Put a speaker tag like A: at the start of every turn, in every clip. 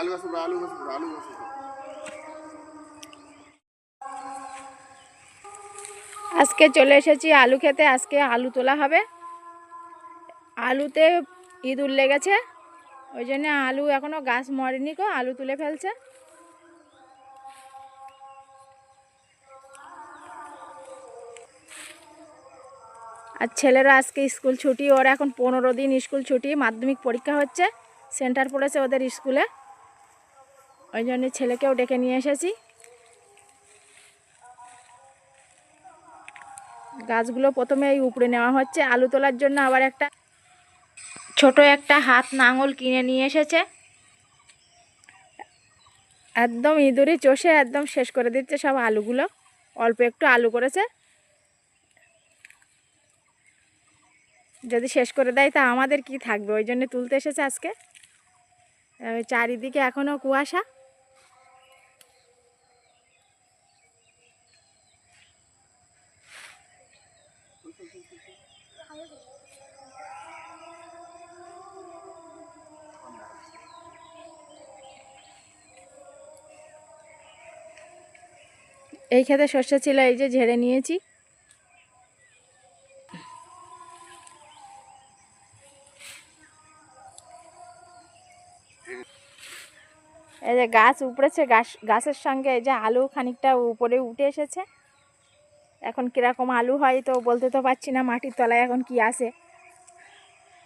A: আলু আলু আলু
B: আজকে চলে এসেছি আলু খেতে, আজকে আলু তোলা হবে। আলুতে ইঁদুর লেগেছে ওই জন্য আলু এখনও গাছ মরেনি কো আলু তুলে ফেলছে। আর ছেলেরা আজকে স্কুল ছুটি, ওর এখন পনেরো দিন স্কুল ছুটি, মাধ্যমিক পরীক্ষা হচ্ছে, সেন্টার পড়েছে ওদের স্কুলে। ওই জন্য ছেলেকেও ডেকে নিয়ে এসেছি। গাছগুলো প্রথমে এই উপরে নেওয়া হচ্ছে। আলু তোলার জন্য আবার একটা ছোট একটা হাত নাঙল কিনে নিয়ে এসেছে। একদম ইঁদুরে চষে একদম শেষ করে দিচ্ছে সব আলুগুলো। অল্প একটু আলু করেছে। যদি শেষ করে দেয় তা আমাদের কি থাকবে? ওই জন্য তুলতে এসেছে আজকে। চারিদিকে এখনও কুয়াশা। এই খেতে সর্ষে ছিল, এই যে ঝেড়ে নিয়েছি। এই যে গাছ উপড়েছে, গাছ, গাছের সঙ্গে এই যে আলু খানিকটা উপরে উঠে এসেছে। এখন কীরকম আলু হয় তো বলতে তো পারছি না, মাটির তলায় এখন কি আছে।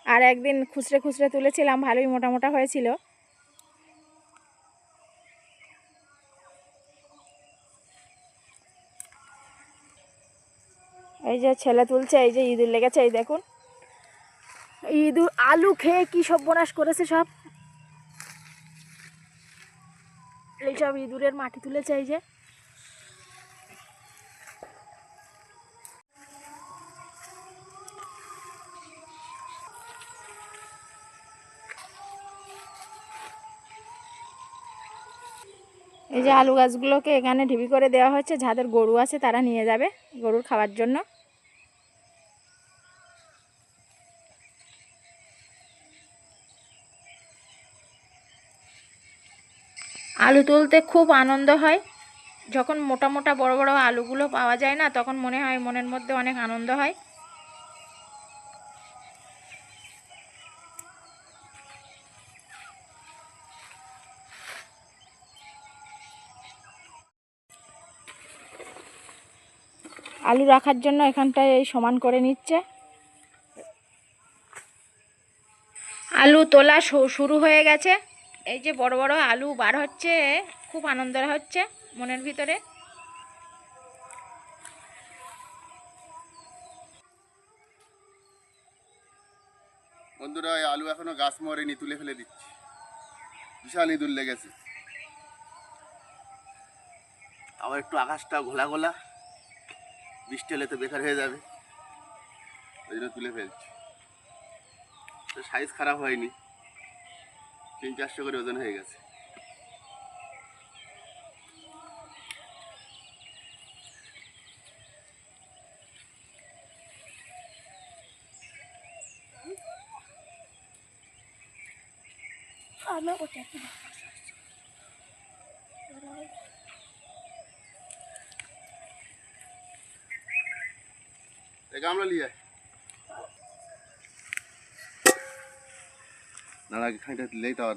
B: আর একদিন খুচরে খুচরে তুলেছিলাম, ভালোই মোটা মোটা হয়েছিল। এই যে ছেলে তুলছে, এই যে ইঁদুর লেগেছে, এই দেখুন। ইঁদুর আলু খেয়ে কি সর্বনাশ করেছে সব? এইসব ইঁদুরের মাটি তুলেছে, এই যে। এই যে আলু গাছগুলোকে এখানে ঢিবি করে দেওয়া হচ্ছে যাদের গরু আছে তারা নিয়ে যাবে গরুর খাওয়ার জন্য। আলু তুলতে খুব আনন্দ হয়। যখন মোটা মোটা বড় বড় আলুগুলো পাওয়া যায় না, তখন মনে হয় মনের মধ্যে অনেক আনন্দ হয়। আলু রাখার জন্য এখানটায় এই সমান করে নিচ্ছে। আলু তোলা শুরু হয়ে গেছে। এই যে বড় বড় আলু বার হচ্ছে, খুব আনন্দ হচ্ছে মনের ভিতরে।
A: বন্ধুরা, এই আলু এখনও গাছ মরেনি, তুলে ফেলে দিচ্ছি। বিশাল ইঁদুর লেগেছে। আবার একটু আকাশটা ঘোলা ঘোলা, বৃষ্টি হলে তো বেকার হয়ে যাবে। ওই জন্য তুলে ফেলছি। সাইজ খারাপ হয়নি। তিন চারশো করে ওজন হয়ে গেছে। গামলা লিয়ে আয়। দাঁড়া খানিকটা লেই তো আর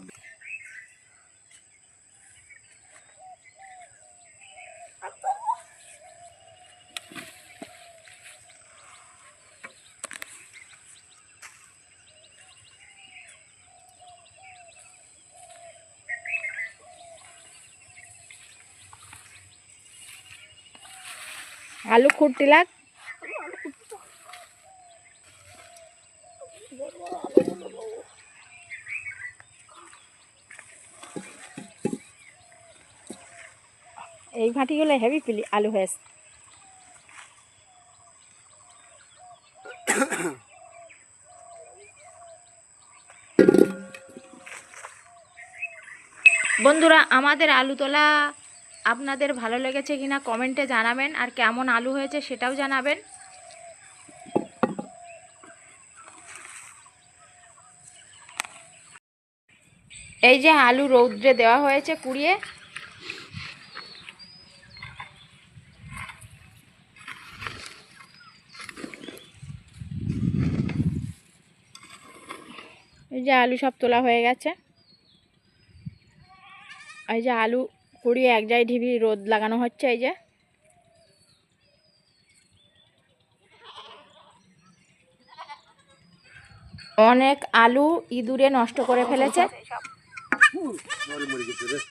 B: আলু খুঁটটি লাগ এই ভাটিগুলো হেভি পিলি, আলু হয়েছে। বন্ধুরা, আমাদের আলু তোলা আপনাদের ভালো লেগেছে কিনা কমেন্টে জানাবেন, আর কেমন আলু হয়েছে সেটাও জানাবেন। এই যে আলু রৌদ্রে দেওয়া হয়েছে কুড়িয়ে যে আলু সব তোলা হয়ে গেছে। এই যে আলু কুড়িয়ে এক জায়গায় ঢিবি রোদ লাগানো হচ্ছে এই যে। অনেক আলু ইঁদুরে নষ্ট করে ফেলেছে।